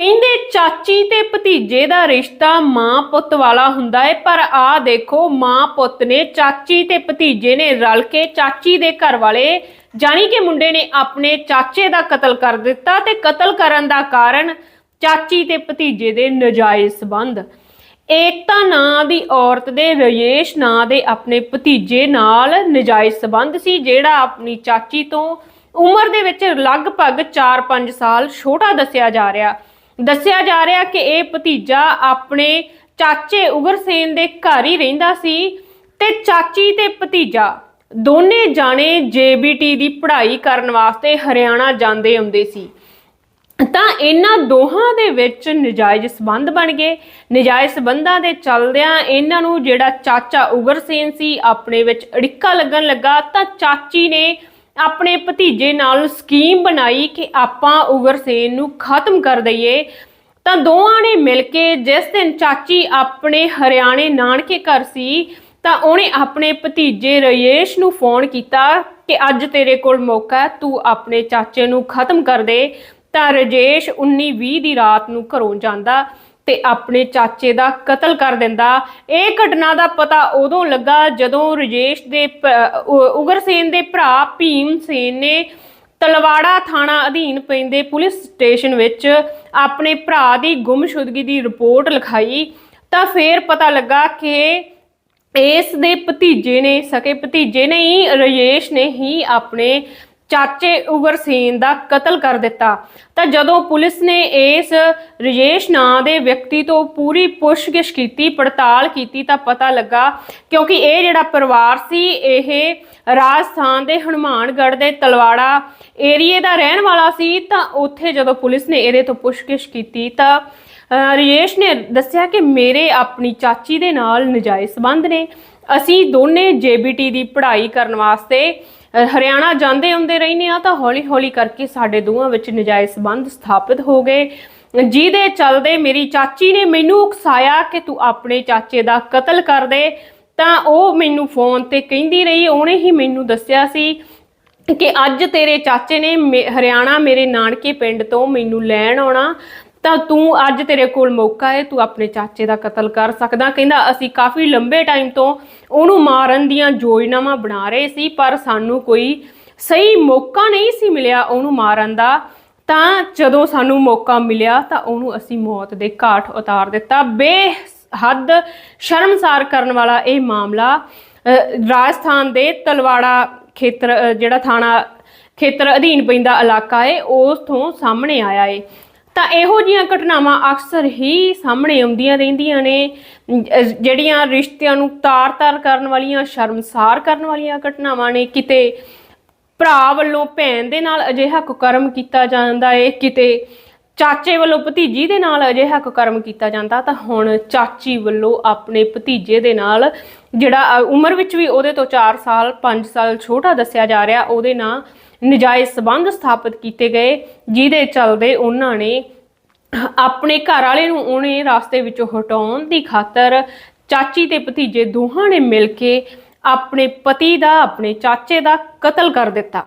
ਕਹਿੰਦੇ ਚਾਚੀ ਤੇ ਭਤੀਜੇ ਦਾ ਰਿਸ਼ਤਾ ਮਾਂ ਪੁੱਤ ਵਾਲਾ ਹੁੰਦਾ ਹੈ ਪਰ ਆ ਦੇਖੋ ਮਾਂ ਪੁੱਤ ਨੇ ਚਾਚੀ ਤੇ ਭਤੀਜੇ ਨੇ ਰਲ ਕੇ ਚਾਚੀ ਦੇ ਘਰ ਵਾਲੇ ਜਾਣੀ ਕਿ ਮੁੰਡੇ ਨੇ ਆਪਣੇ ਚਾਚੇ ਦਾ ਕਤਲ ਕਰ ਦਿੱਤਾ ਤੇ ਕਤਲ ਕਰਨ ਦਾ ਕਾਰਨ ਚਾਚੀ ਤੇ ਭਤੀਜੇ ਦੇ ਨਜਾਇਜ਼ ਸਬੰਧ। ਏਕਤਾ ਨਾਂ ਦੀ ਔਰਤ ਦੇ, ਰਜੇਸ਼ ਨਾਂ ਦੇ ਆਪਣੇ ਭਤੀਜੇ ਨਾਲ ਨਜਾਇਜ਼ ਸਬੰਧ ਸੀ, ਜਿਹੜਾ ਆਪਣੀ ਚਾਚੀ ਤੋਂ ਉਮਰ ਦੇ ਵਿੱਚ ਲਗਭਗ 4-5 ਸਾਲ ਛੋਟਾ ਦੱਸਿਆ ਜਾ ਰਿਹਾ। ਦੱਸਿਆ ਜਾ ਰਿਹਾ ਕਿ ਇਹ ਭਤੀਜਾ ਆਪਣੇ ਚਾਚੇ ਉਗਰਸੇਨ ਦੇ ਘਰ ਹੀ ਰਹਿੰਦਾ ਸੀ ਤੇ ਚਾਚੀ ਤੇ ਭਤੀਜਾ ਦੋਨੇ ਜਾਣੇ ਜੇਬੀਟੀ ਦੀ ਪੜ੍ਹਾਈ ਕਰਨ ਵਾਸਤੇ ਹਰਿਆਣਾ ਜਾਂਦੇ ਆਉਂਦੇ ਸੀ। ਤਾਂ ਇਹਨਾਂ ਦੋਹਾਂ ਦੇ ਵਿੱਚ ਨਜਾਇਜ਼ ਸਬੰਧ ਬਣ ਗਏ। ਨਜਾਇਜ਼ ਸਬੰਧਾਂ ਦੇ ਚੱਲਦਿਆਂ ਇਹਨਾਂ ਨੂੰ ਜਿਹੜਾ ਚਾਚਾ ਉਗਰਸੇਨ ਸੀ, ਆਪਣੇ ਵਿੱਚ ਅੜਿੱਕਾ ਲੱਗਣ ਲੱਗਾ ਤਾਂ ਚਾਚੀ ਨੇ ਆਪਣੇ ਭਤੀਜੇ ਨਾਲ ਸਕੀਮ ਬਣਾਈ ਕਿ ਆਪਾਂ ਉਗਰਸੇਨ ਨੂੰ ਖਤਮ ਕਰ ਦਈਏ, ਤਾਂ ਦੋਵਾਂ ਨੇ ਮਿਲ ਕੇ ਜਿਸ ਦਿਨ ਚਾਚੀ ਆਪਣੇ ਹਰਿਆਣੇ ਨਾਨਕੇ ਘਰ ਸੀ, ਤਾਂ ਉਹਨੇ ਆਪਣੇ ਭਤੀਜੇ ਰਯੇਸ਼ ਨੂੰ ਫੋਨ ਕੀਤਾ ਕਿ ਅੱਜ ਤੇਰੇ ਕੋਲ ਮੌਕਾ ਤੂੰ ਆਪਣੇ ਚਾਚੇ ਨੂੰ ਖਤਮ ਕਰ ਦੇ, ਤਾਂ ਰਜੇਸ਼ 19-20 ਦੀ ਰਾਤ ਨੂੰ ਘਰੋਂ ਜਾਂਦਾ। ਤੇ ਆਪਣੇ ਚਾਚੇ ਦਾ ਕਤਲ ਕਰ ਦਿੰਦਾ। ਇਹ ਘਟਨਾ ਦਾ ਪਤਾ ਉਦੋਂ ਲੱਗਾ ਜਦੋਂ ਰਜੇਸ਼ ਦੇ ਭ- ਉਗਰਸੇਨ ਦੇ ਭਰਾ ਭੀਮ ਸੇਨ ਨੇ ਤਲਵਾੜਾ ਥਾਣਾ ਅਧੀਨ ਪੈਂਦੇ ਪੁਲਿਸ ਸਟੇਸ਼ਨ ਵਿੱਚ ਆਪਣੇ ਭਰਾ ਦੀ ਗੁੰਮਸ਼ੁਦਗੀ ਦੀ ਰਿਪੋਰਟ ਲਿਖਾਈ। ਤਾਂ ਫੇਰ ਪਤਾ ਲੱਗਾ ਕਿ ਇਸ ਦੇ ਭਤੀਜੇ ਨੇ, ਸਕੇ ਭਤੀਜੇ ਨੇ ਹੀ, ਰਜੇਸ਼ ਨੇ ਹੀ ਆਪਣੇ ਚਾਚੇ ਉਗਰਸੇਨ ਦਾ ਕਤਲ ਕਰ ਦਿੱਤਾ। ਤਾਂ ਜਦੋਂ ਪੁਲਿਸ ਨੇ ਇਸ ਰਜੇਸ਼ ਨਾਂ ਦੇ ਵਿਅਕਤੀ ਤੋਂ ਪੂਰੀ ਪੁੱਛਗਿੱਛ ਕੀਤੀ, ਪੜਤਾਲ ਕੀਤੀ ਤਾਂ ਪਤਾ ਲੱਗਾ ਕਿਉਂਕਿ ਇਹ ਜਿਹੜਾ ਪਰਿਵਾਰ ਸੀ, ਇਹ ਰਾਜਸਥਾਨ ਦੇ ਹਨੂਮਾਨਗੜ੍ਹ ਦੇ ਤਲਵਾੜਾ ਏਰੀਏ ਦਾ ਰਹਿਣ ਵਾਲਾ ਸੀ, ਤਾਂ ਉੱਥੇ ਜਦੋਂ ਪੁਲਿਸ ਨੇ ਇਹਦੇ ਤੋਂ ਪੁੱਛਗਿੱਛ ਕੀਤੀ ਤਾਂ ਅਹ ਰਜੇਸ਼ ਨੇ ਦੱਸਿਆ ਕਿ ਮੇਰੇ ਆਪਣੀ ਚਾਚੀ ਦੇ ਨਾਲ ਨਜਾਇਜ਼ ਸੰਬੰਧ ਨੇ। ਅਸੀਂ ਦੋਨੇ ਜੇਬੀਟੀ ਦੀ ਪੜ੍ਹਾਈ ਕਰਨ ਵਾਸਤੇ ਹਰਿਆਣਾ ਜਾਂਦੇ ਹੁੰਦੇ ਰਹਿੰਦੇ ਆ ਤਾਂ ਹੌਲੀ ਹੌਲੀ ਕਰਕੇ ਸਾਡੇ ਦੋਵਾਂ ਵਿੱਚ ਨਜਾਇਜ਼ ਸੰਬੰਧ ਸਥਾਪਿਤ ਹੋ ਗਏ। ਜਿਹਦੇ ਚੱਲਦੇ ਮੇਰੀ ਚਾਚੀ ਨੇ ਮੈਨੂੰ ਉਕਸਾਇਆ ਕਿ ਤੂੰ ਆਪਣੇ ਚਾਚੇ ਦਾ ਕਤਲ ਕਰ ਦੇ। ਤਾਂ ਉਹ ਮੈਨੂੰ ਫੋਨ ਤੇ ਕਹਿੰਦੀ ਰਹੀ, ਉਹਨੇ ਹੀ ਮੈਨੂੰ ਦੱਸਿਆ ਸੀ ਕਿ ਅੱਜ ਤੇਰੇ ਚਾਚੇ ਨੇ ਮੇ- ਹਰਿਆਣਾ ਮੇਰੇ ਨਾਨਕੇ ਪਿੰਡ ਤੋਂ ਮੈਨੂੰ ਲੈਣ ਆਉਣਾ। ਤਾਂ ਤੂੰ ਅੱਜ ਤੇਰੇ ਕੋਲ ਮੌਕਾ ਹੈ, ਤੂੰ ਆਪਣੇ ਚਾਚੇ ਦਾ ਕਤਲ ਕਰ ਸਕਦਾ। ਕਹਿੰਦਾ, ਅਸੀਂ ਕਾਫੀ ਲੰਬੇ ਟਾਈਮ ਤੋਂ ਉਹਨੂੰ ਮਾਰਨ ਦੀਆਂ ਯੋਜਨਾਵਾਂ ਬਣਾ ਰਹੇ ਸੀ, ਪਰ ਸਾਨੂੰ ਕੋਈ ਸਹੀ ਮੌਕਾ ਨਹੀਂ ਸੀ ਮਿਲਿਆ ਉਹਨੂੰ ਮਾਰਨ ਦਾ। ਤਾਂ ਜਦੋਂ ਸਾਨੂੰ ਮੌਕਾ ਮਿਲਿਆ, ਤਾਂ ਉਹਨੂੰ ਅਸੀਂ ਮੌਤ ਦੇ ਘਾਟ ਉਤਾਰ ਦਿੱਤਾ। ਬੇਹੱਦ ਸ਼ਰਮਸਾਰ ਕਰਨ ਵਾਲਾ ਇਹ ਮਾਮਲਾ ਰਾਜਸਥਾਨ ਦੇ ਤਲਵਾੜਾ ਖੇਤਰ ਜਿਹੜਾ ਥਾਣਾ ਖੇਤਰ ਅਧੀਨ ਪੈਂਦਾ ਇਲਾਕਾ ਹੈ, ਉਸ ਤੋਂ ਸਾਹਮਣੇ ਆਇਆ ਹੈ। ਤਾਂ ਇਹੋ ਜੀਆਂ ਘਟਨਾਵਾਂ ਅਕਸਰ ਹੀ ਸਾਹਮਣੇ ਆਉਂਦੀਆਂ ਰਹਿੰਦੀਆਂ ਨੇ। ਜਿਹੜੀਆਂ ਰਿਸ਼ਤਿਆਂ ਨੂੰ ਤਾਰ-ਤਾਰ ਕਰਨ ਵਾਲੀਆਂ, ਸ਼ਰਮਸਾਰ ਕਰਨ ਵਾਲੀਆਂ ਘਟਨਾਵਾਂ ਨੇ। ਕਿਤੇ ਭਰਾ ਵੱਲੋਂ ਭੈਣ ਦੇ ਨਾਲ ਅਜਿਹਾ ਕੁਕਰਮ ਕੀਤਾ ਜਾਂਦਾ ਏ, ਕਿਤੇ ਚਾਚੇ ਵੱਲੋਂ ਭਤੀਜੀ ਦੇ ਨਾਲ ਅਜਿਹਾ ਕੁਕਰਮ ਕੀਤਾ ਜਾਂਦਾ, ਤਾਂ ਹੁਣ ਚਾਚੀ ਵੱਲੋਂ ਆਪਣੇ ਭਤੀਜੇ ਦੇ ਨਾਲ ਜਿਹੜਾ ਉਮਰ ਵਿੱਚ ਵੀ ਉਹਦੇ ਤੋਂ 4 ਸਾਲ 5 ਸਾਲ ਛੋਟਾ ਦੱਸਿਆ ਜਾ ਰਿਹਾ, ਉਹਦੇ ਨਾਲ ਨਜਾਇਜ਼ ਸਬੰਧ ਸਥਾਪਿਤ ਕੀਤੇ ਗਏ, ਜਿਹਦੇ ਚੱਲਦੇ ਉਹਨਾਂ ਨੇ ਆਪਣੇ ਘਰ ਵਾਲੇ ਨੂੰ ਉਹਨੇ ਰਾਸਤੇ ਵਿੱਚੋਂ ਹਟਾਉਣ ਦੀ ਖਾਤਰ ਚਾਚੀ ਤੇ ਭਤੀਜੇ ਦੋਹਾਂ ਨੇ ਮਿਲ ਕੇ ਆਪਣੇ ਪਤੀ ਦਾ, ਆਪਣੇ ਚਾਚੇ ਦਾ ਕਤਲ ਕਰ ਦਿੱਤਾ।